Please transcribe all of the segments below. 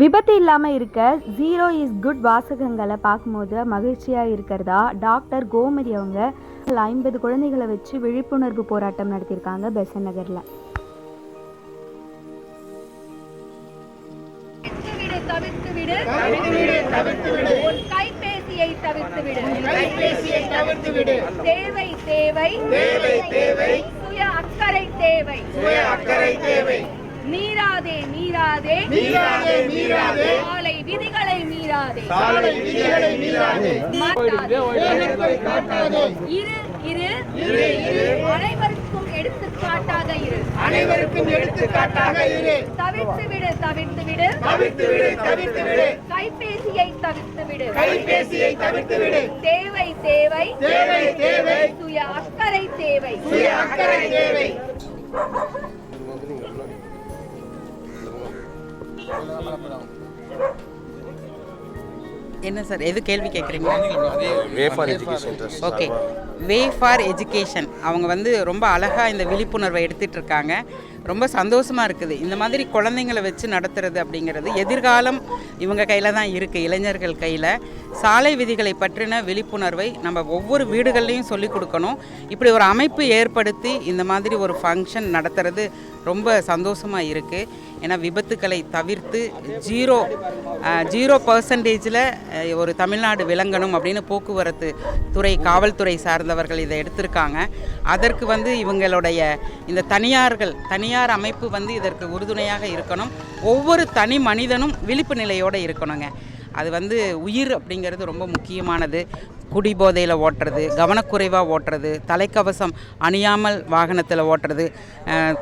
விபத்து இல்லாமல் இருக்க ஜீரோ இஸ் குட் வாசகங்களை பார்க்கும்போது மகிழ்ச்சியாக இருக்கிறதா? டாக்டர் கோமதி அவங்க ஐம்பது குழந்தைகளை வச்சு விழிப்புணர்வு போராட்டம் நடத்தியிருக்காங்க பெசன் நகரில். கைபேசியை தவிர்த்து விடு கைபேசியை தவிர்த்து விடு தேவை தேவை. தேவை தேவை. சுய அக்கறை தேவை. சுய அக்கறை தேவை. மீறாதே மீறாதே மீறாதே மீறாதே சாலை விதிகளை மீறாதே. சாலை விதிகளை மீறாதே. இரு இரு. இரு இரு. அனைவருக்கும் எடுத்துக்காட்டாக இரு. அனைவருக்கும் எடுத்துக்காட்டாக இரு. தவிர்த்து விடு தவிர்த்து விடு. தவிர்த்து விடு தவிர்த்து விடு. கைபேசியை தவிர்த்து விடு. கைபேசியை தவிர்த்து விடு. தேவை தேவை. தேவை தேவை. சுய அக்கறை தேவை. சுய அக்கறை தேவை. என்ன சார் எது கேள்வி கேட்குறீங்க? Way for education trust okay way for education அவங்க வந்து ரொம்ப அழகாக இந்த விழிப்புணர்வை எடுத்துட்டு இருக்காங்க. ரொம்ப சந்தோஷமாக இருக்குது. இந்த மாதிரி குழந்தைங்களை வச்சு நடத்துறது அப்படிங்கிறது எதிர்காலம் இவங்க கையில் தான் இருக்குது இளைஞர்கள் கையில். சாலை விதிகளை பற்றின விழிப்புணர்வை நம்ம ஒவ்வொரு வீடுகள்லையும் சொல்லிக் கொடுக்கணும். இப்படி ஒரு அமைப்பு ஏற்படுத்தி இந்த மாதிரி ஒரு ஃபங்க்ஷன் நடத்துறது ரொம்ப சந்தோஷமாக இருக்குது ஏன்னா விபத்துக்களை தவிர்த்து ஜீரோ ஜீரோ பர்சன்டேஜில் ஒரு தமிழ்நாடு விளங்கணும் அப்படின்னு போக்குவரத்து துறை காவல்துறை சார்ந்தவர்கள் இதை எடுத்திருக்காங்க. அதற்கு வந்து இவங்களுடைய இந்த தனியார்கள் தனியார் தனியார் அமைப்பு வந்து இதற்கு உறுதுணையாக இருக்கணும். ஒவ்வொரு தனி மனிதனும் விழிப்பு நிலையோடு இருக்கணுங்க. அது வந்து உயிர் அப்படிங்கிறது ரொம்ப முக்கியமானது. குடிபோதையில் ஓட்டுறது கவனக்குறைவாக ஓட்டுறது தலைக்கவசம் அணியாமல் வாகனத்தில் ஓட்டுறது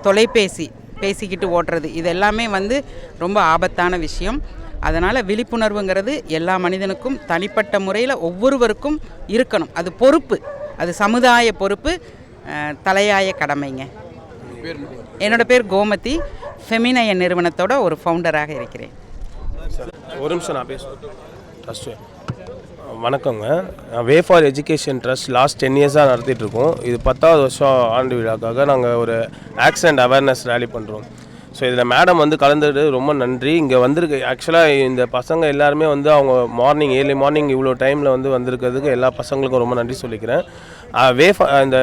தொலைபேசி பேசிக்கிட்டு ஓட்டுறது இது எல்லாமே வந்து ரொம்ப ஆபத்தான விஷயம். அதனால் விழிப்புணர்வுங்கிறது எல்லா மனிதனுக்கும் தனிப்பட்ட முறையில் ஒவ்வொருவருக்கும் இருக்கணும். அது பொறுப்பு. அது சமுதாய பொறுப்பு தலையாய கடமைங்க. என்னோட பேர் கோமதி. ஃபெமினய நிறுவனத்தோட ஒரு ஃபவுண்டராக இருக்கிறேன். ஒரு நிமிஷம் நான் பேசுவேன் வணக்கங்க. Way for education trust last ten இயர்ஸாக நடத்திட்டு இருக்கோம். இது பத்தாவது வருஷம் ஆண்டு விழாக்காக நாங்கள் ஒரு ஆக்சிடென்ட் அவேர்னஸ் ரேலி பண்ணுறோம் ஸோ இதில் மேடம் வந்து கலந்துட்டு ரொம்ப நன்றி. இங்கே வந்திருக்கு ஆக்சுவலாக இந்த பசங்க எல்லாருமே வந்து அவங்க மார்னிங் ஏர்லி மார்னிங் இவ்வளோ டைமில் வந்து வந்திருக்கிறதுக்கு எல்லா பசங்களுக்கும் ரொம்ப நன்றி சொல்லிக்கிறேன். வே இந்த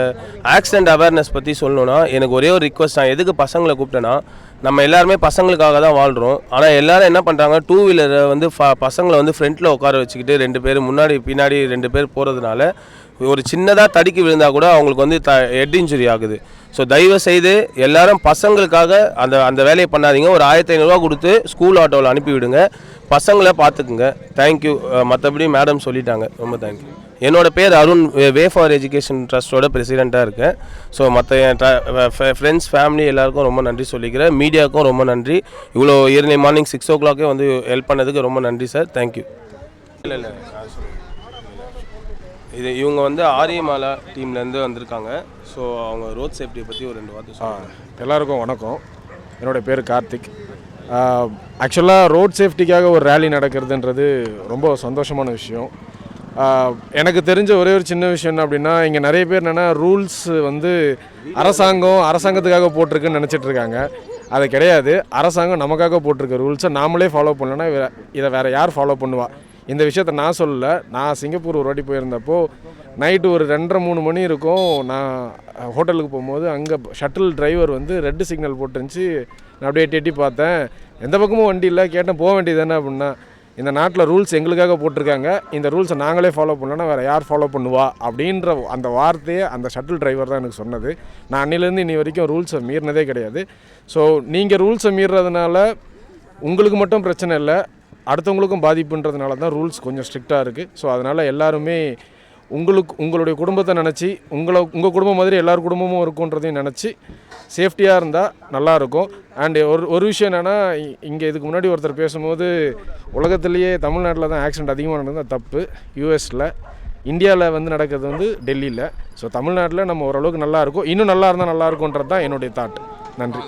ஆக்சிடென்ட் அவேர்னஸ் பற்றி சொல்லணுன்னா எனக்கு ஒரே ஒரு ரிக்வஸ்ட் நான் எதுக்கு பசங்களை கூப்பிட்டேன்னா நம்ம எல்லாருமே பசங்களுக்காக தான் வாழ்கிறோம் ஆனால் எல்லோரும் என்ன பண்ணுறாங்க டூ வீலரை வந்து ஃப பசங்களை வந்து ஃப்ரண்ட்டில் உட்கார வச்சுக்கிட்டு ரெண்டு பேர் முன்னாடி பின்னாடி ரெண்டு பேர் போகிறதுனால ஒரு சின்னதாக தடுக்கி விழுந்தால் கூட அவங்களுக்கு வந்து த ஹெட் இன்ஜுரி ஆகுது. ஸோ தயவு செய்து எல்லாரும் பசங்களுக்காக அந்த அந்த வேலையை பண்ணாதீங்க. ஒரு ஆயிரத்தி ஐநூறுரூவா கொடுத்து ஸ்கூல் ஆட்டோவில் அனுப்பிவிடுங்க பசங்களை பார்த்துக்குங்க. தேங்க்யூ மற்றபடி மேடம் சொல்லிட்டாங்க. ரொம்ப தேங்க்யூ என்னோட பேர் அருண். வே ஃபார் எஜுகேஷன் ட்ரஸ்ட்டோட பிரசிடெண்ட்டாக இருக்கேன். ஸோ மற்ற என் ஃப்ரெண்ட்ஸ் ஃபேமிலி எல்லாருக்கும் ரொம்ப நன்றி சொல்லிக்கிறேன். மீடியாவுக்கும் ரொம்ப நன்றி. இவ்வளோ இயர்லி மார்னிங் சிக்ஸ் ஓ கிளாக்கே வந்து ஹெல்ப் பண்ணதுக்கு ரொம்ப நன்றி சார் தேங்க்யூ இல்லை இல்லை. இது இவங்க வந்து ஆரியமாலா டீம்லேருந்து வந்திருக்காங்க. ஸோ அவங்க ரோட் சேஃப்டியை பற்றி ஒரு ரெண்டு வார்த்தை சொல்லுங்கள் எல்லாருக்கும் வணக்கம். என்னோடய பேர் கார்த்திக். ஆக்சுவலாக ரோட் சேஃப்டிக்காக ஒரு ரேலி நடக்கிறதுன்றது ரொம்ப சந்தோஷமான விஷயம். எனக்கு தெரிஞ்ச ஒரே ஒரு சின்ன விஷயம் என்ன அப்படின்னா இங்கே நிறைய பேர் என்னென்னா ரூல்ஸ் வந்து அரசாங்கம் அரசாங்கத்துக்காக போட்டிருக்குன்னு நினச்சிட்டு இருக்காங்க. அது கிடையாது. அரசாங்கம் நமக்காக போட்டிருக்க ரூல்ஸை நாமளே ஃபாலோ பண்ணலன்னா இதை வேறு யார் ஃபாலோ பண்ணுவா? இந்த விஷயத்த நான் சொல்லலை. நான் சிங்கப்பூர் ஒரு வாட்டி போயிருந்தப்போ நைட்டு ஒரு ரெண்டரை மூணு மணி இருக்கும். நான் ஹோட்டலுக்கு போகும்போது அங்கே ஷட்டில் டிரைவர் வந்து ரெட்டு சிக்னல் போட்டுருந்துச்சு. நான் அப்படியே எட்டி எட்டி பார்த்தேன். எந்த பக்கமும் வண்டி இல்லை. கேட்டேன் போக வேண்டியது தானே? அப்படின்னா இந்த நாட்டில் ரூல்ஸ் எங்களுக்காக போட்டிருக்காங்க. இந்த ரூல்ஸை நாங்களே ஃபாலோ பண்ணலன்னா வேறு யார் ஃபாலோ பண்ணுவா? அப்படின்ற அந்த வார்த்தையே அந்த ஷட்டில் டிரைவர் தான் எனக்கு சொன்னது. நான் அன்னிலேருந்து இனி வரைக்கும் ரூல்ஸை மீறினதே கிடையாது. ஸோ நீங்கள் ரூல்ஸை மீறுறதுனால உங்களுக்கு மட்டும் பிரச்சனை இல்லை. அடுத்தவங்களுக்கும் பாதிப்புன்றதுனால தான் ரூல்ஸ் கொஞ்சம் ஸ்ட்ரிக்டாக இருக்குது ஸோ அதனால் எல்லாருமே உங்களுக்கு உங்களுடைய குடும்பத்தை நினச்சி உங்களை உங்கள் குடும்பம் மாதிரி எல்லார் குடும்பமும் இருக்குன்றதையும் நினச்சி சேஃப்டியாக இருந்தால் நல்லாயிருக்கும் அண்டு ஒரு ஒரு விஷயம் என்னென்னா இங்கே இதுக்கு முன்னாடி ஒருத்தர் பேசும்போது உலகத்திலேயே தமிழ்நாட்டில் தான் ஆக்சிடென்ட் அதிகமாக நடந்தால் தப்பு. யூஎஸில் இந்தியாவில் வந்து நடக்கிறது வந்து டெல்லியில். ஸோ தமிழ்நாட்டில் நம்ம ஓரளவுக்கு நல்லாயிருக்கும் இன்னும் நல்லா இருந்தால் நல்லாயிருக்குன்றது தான் என்னுடைய தாட் நன்றி.